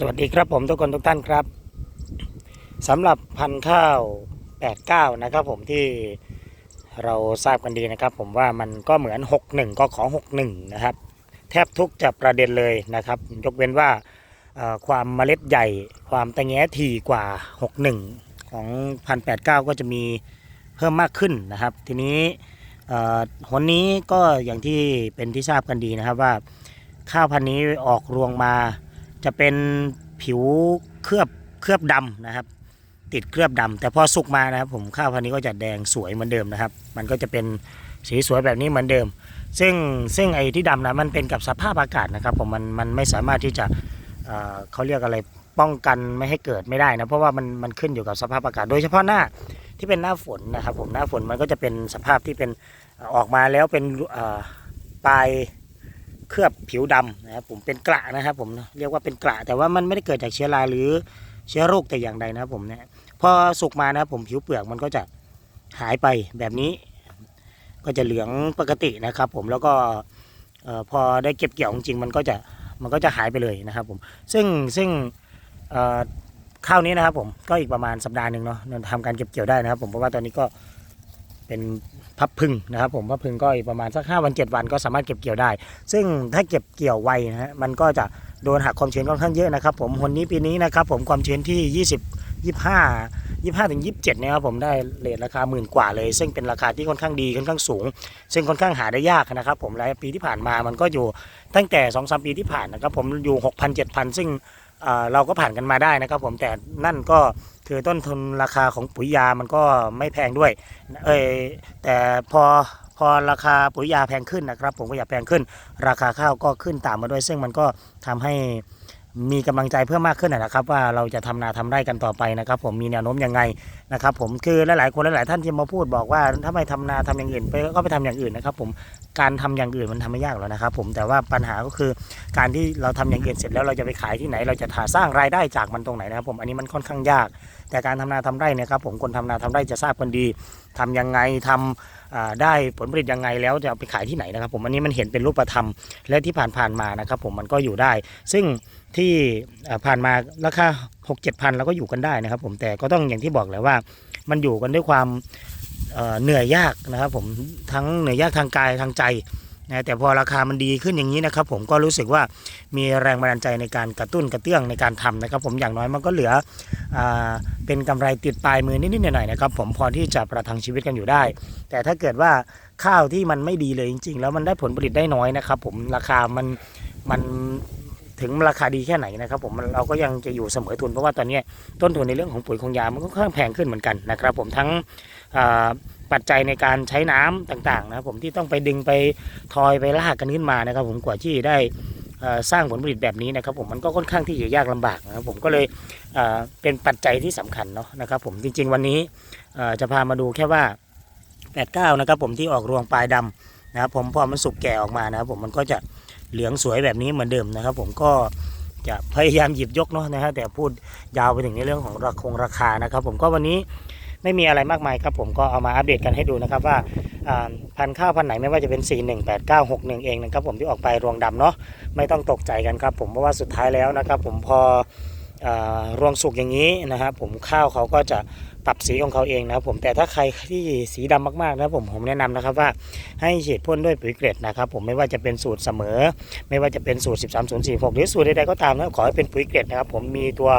สวัสดีครับผมทุกคนทุกท่านครับสำหรับพันธุ์ข้าว 89 นะครับผมที่เราทราบกันดีนะครับ ผมว่ามันก็เหมือน 61 ก็ของ 61 นะครับ แทบทุกจะประเด็นเลยนะครับ ยกเว้นว่าความเมล็ดใหญ่ ความตะแงถี่กว่า 61 ของพันแปดเก็จะมีเพิ่มมากขึ้นนะครับ ทีนี้หนนี้ก็อย่างที่เป็นที่ทราบกันดีนะครับว่าข้าวพันธุ์นี้ออกรวงมา จะเป็นผิวเคลือบเคลือบดำนะครับ ติดเคลือบดำแต่พอสุกมานะครับผมข้าวพันธุ์นี้ก็จะแดงสวยเหมือนเดิมนะครับ มันก็จะเป็นสีสวยแบบนี้เหมือนเดิม ซึ่งซึ่งไอ้ที่ดำนะมันเป็นกับสภาพอากาศนะครับผมมันมันไม่สามารถที่จะเเขาเรียกอะไรป้องกันไม่ให้เกิดไม่ได้นะเพราะว่ามันมันขึ้นอยู่กับสภาพอากาศ โดยเฉพาะหน้าที่เป็นหน้าฝนนะครับผมหน้าฝนมันก็จะเป็นสภาพที่เป็นออกมาแล้วเป็นปลาย เคลือบผิวดำนะครับผมเป็นกระนะครับผมเรียกว่าเป็นกระแต่ว่ามันไม่ได้เกิดจากเชื้อราหรือเชื้อโรคแต่อย่างใดนะครับผมเนี่ยพอสุกมานะครับผมผิวเปลือกมันก็จะหายไปแบบนี้ ก็จะเหลืองปกตินะครับ ผมแล้วก็พอได้เก็บเกี่ยวจริงมันก็จะมันก็จะหายไปเลยนะครับผมซึ่งซึ่งข้าวนี้นะครับผมก็อีกประมาณสัปดาห์หนึ่งเนาะทำการเก็บเกี่ยวได้นะครับผมเพราะว่าตอนนี้ก็ เป็นพับพึ่งนะครับ ผมพับพึ่งก็ประมาณสักห้าวันเจ็ดวันก็สามารถเก็บเกี่ยวได้ ซึ่งถ้าเก็บเกี่ยวไวนะฮะมันก็จะโดนหักความชื้นค่อนข้างเยอะนะครับ ผมคนนี้ปีนี้นะครับ ผมความชื้นที่ 20 25 25ถึง27เนี่ยครับผมได้เลทราคาหมื่นกว่าเลย ซึ่งเป็นราคาที่ค่อนข้างดีค่อนข้างสูง ซึ่งค่อนข้างหาได้ยากนะครับ ผมหลายปีที่ผ่านมามันก็อยู่ตั้งแต่2อสปีที่ผ่านนะครับผมอยู่ 6,000 7,000 ซึ่ง เราก็ผ่านกันมาได้นะครับ ผมแต่นั่นก็คือต้นทุนราคาของปุ๋ยยามันก็ไม่แพงด้วย เอยแต่พอพอราคาปุ๋ยยาแพงขึ้นนะครับ ผมก็อยากแพงขึ้น ราคาข้าวก็ขึ้นตามมาด้วย ซึ่งมันก็ทำให้มีกำลังใจเพิ่มมากขึ้นนะครับ ว่าเราจะทำนาทำไร่กันต่อไปนะครับ ผมมีแนวโน้มยังไงนะครับ ผมคือหลายๆคนหลายๆท่านที่มาพูดบอกว่าถ้าไม่ทำนาทำอย่างอื่นไปก็ไปทำอย่างอื่นนะครับ ผม การทำอย่างอื่นมันทำไม่ยากหรอกนะครับผมแต่ว่าปัญหาก็คือการที่เราทำอย่างอื่นเสร็จแล้วเราจะไปขายที่ไหน เราจะหาสร้างรายได้จากมันตรงไหนนะครับผมอันนี้มันค่อนข้างยาก แต่การทำนาทำไร่นี่ยครับผมคนทำนาทำไร่จะทราบกันดีทำยังไงทำอ่าได้ผลผลิตยังไงแล้วจะไปขายที่ไหนนะครับ ผมอันนี้มันเห็นเป็นรูปธรรมและที่ผ่านๆมานะครับ ผมมันก็อยู่ได้ ซึ่งที่ผ่านมาราคา6 7พันเราก็อยู่กันได้นะครับ ผมแต่ก็ต้องอย่างที่บอกแหล้วว่า มันอยู่กันด้วยความ เหนื่อยยากนะครับผมทั้งเหนื่อยยากทางกายทางใจนะแต่พอราคามันดีขึ้นอย่างนี้นะครับ ผมก็รู้สึกว่ามีแรงบันดาลใจในการกระตุ้นกระเตื้องในการทำนะครับ ผมอย่างน้อยมันก็เหลืออเป็นกำไรติดปลายมือนิดๆหน่อยๆนะครับ ผมพอที่จะประทังชีวิตกันอยู่ได้ แต่ถ้าเกิดว่าข้าวที่มันไม่ดีเลยจริง ๆ แล้วมันได้ผลผลิตได้น้อยนะครับ ผมราคามันมัน ถึงราคาดีแค่ไหนนะครับผมเราก็ยังจะอยู่เสมอทุนเพราะว่าตอนนี้ต้นทุนในเรื่องของปุ๋ยของยามันก็ค่อนข้างแพงขึ้นเหมือนกันนะครับ ผมทั้งปัจจัยในการใช้น้ำต่างๆนะครับผมที่ต้องไปดึงไปทอยไปลากกันขึ้นมานะครับ ผมกว่าที่ได้สร้างผลผลิตแบบนี้นะครับผมมันก็ค่อนข้างที่จะยากลำบากนะครับผมก็เลยเป็นปัจจัยที่สำคัญเนาะนะครับผมจริงๆวันนี้จะพามาดูแค่ว่า 89 นะครับผมที่ออกรวงปลายดำนะครับผมพอมันสุกแก่ออกมานะครับผมมันก็จะ เหลืองสวยแบบนี้เหมือนเดิมนะครับ ผมก็จะพยายามหยิบยกเนาะนะฮะแต่พูดยาวไปถึงในเรื่องของราคงราคานะครับ ผมก็วันนี้ไม่มีอะไรมากมายครับ ผมก็เอามาอัปเดตกันให้ดูนะครับว่าพันข้าวพันไหนไม่ว่าจะเป็น 41 89 61 เองนะครับผมที่ออกไปรวงดำเนาะไม่ต้องตกใจกันครับ ผมเพราะว่าสุดท้ายแล้วนะครับ ผมพออรวงสุกอย่างนี้นะครับผมข้าวเขาก็จะ ปรับสีของเขาเองนะครับผมแต่ถ้าใครที่สีดำมากๆนะครับผมผมแนะนำนะครับว่าให้ฉีดพ่นด้วยปุ๋ยเกรดนะครับผมไม่ว่าจะเป็นสูตรเสมอ ไม่ว่าจะเป็นสูตร 13046 หรือสูตรใดๆก็ตามนะขอให้เป็นปุ๋ยเกรดนะครับผมมีตัว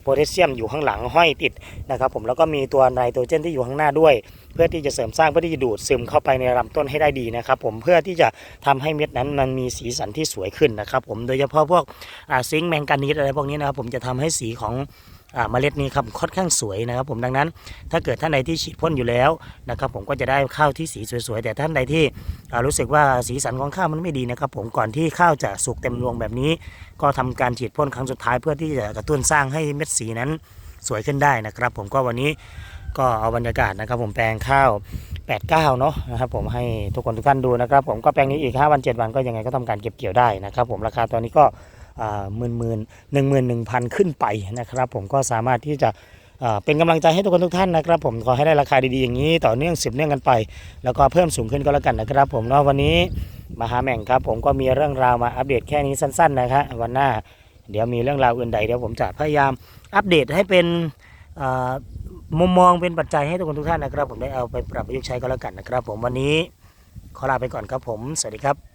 โพแทสเซียมอยู่ข้างหลังห้อยติดนะครับผมแล้วก็มีตัวไนโตรเจนที่อยู่ข้างหน้าด้วย เพื่อที่จะเสริมสร้างเพื่อที่จะดูดซึมเข้าไปในลำต้นให้ได้ดีนะครับผมเพื่อที่จะทำให้เม็ดนั้นมันมีสีสันที่สวยขึ้นนะครับผมโดยเฉพาะพวกซิงค์แมงกานีสอะไรพวกนี้นะครับผมจะทำให้สีของ เมล็ดนี้ครับค่อนข้างสวยนะครับ ผมดังนั้น ถ้าเกิดท่านใดที่ฉีดพ่นอยู่แล้วนะครับ ผมก็จะได้ข้าวที่สีสวยๆแต่ท่านใดที่รู้สึกว่าสีสันของข้าวมันไม่ดีนะครับ ผมก่อนที่ข้าวจะสุกเต็มรวงแบบนี้ ก็ทำการฉีดพ่นครั้งสุดท้ายเพื่อที่จะกระตุ้นสร้างให้เม็ดสีนั้นสวยขึ้นได้นะครับ ผมก็วันนี้ก็เอาบรรยากาศนะครับ ผมแปลงข้าว 89 เนาะนะครับผมให้ทุกคนทุกท่านดูนะครับ ผมก็แปลงนี้อีก 5 วัน 7 วันก็ยังไงก็ทำการเก็บเกี่ยวได้นะครับ ผมราคาตอนนี้ก็ หมื่นหมื่นหนึ่งหมื่นหนึ่งพันขึ้นไปนะครับ ผมก็สามารถที่จะเป็นกำลังใจให้ทุกคนทุกท่านนะครับ ผมขอให้ได้ราคาดีๆอย่างนี้ ต่อเนื่องสืบเนื่องกันไป แล้วก็เพิ่มสูงขึ้นก็แล้วกันนะครับ ผมเนาะวันนี้มหาแม่งครับ ผมก็มีเรื่องราวมาอัปเดตแค่นี้สั้น ๆ นะครับวันหน้าเดี๋ยวมีเรื่องราวอื่นใดเดี๋ยวผมจะพยายามอัปเดตให้เป็นมุมมองเป็นปัจจัยให้ทุกคนทุกท่านนะครับ ผมได้เอาไปปรับประยุกต์ใช้ก็แล้วกันนะครับ ผมวันนี้ขอลาไปก่อนครับผม สวัสดีครับ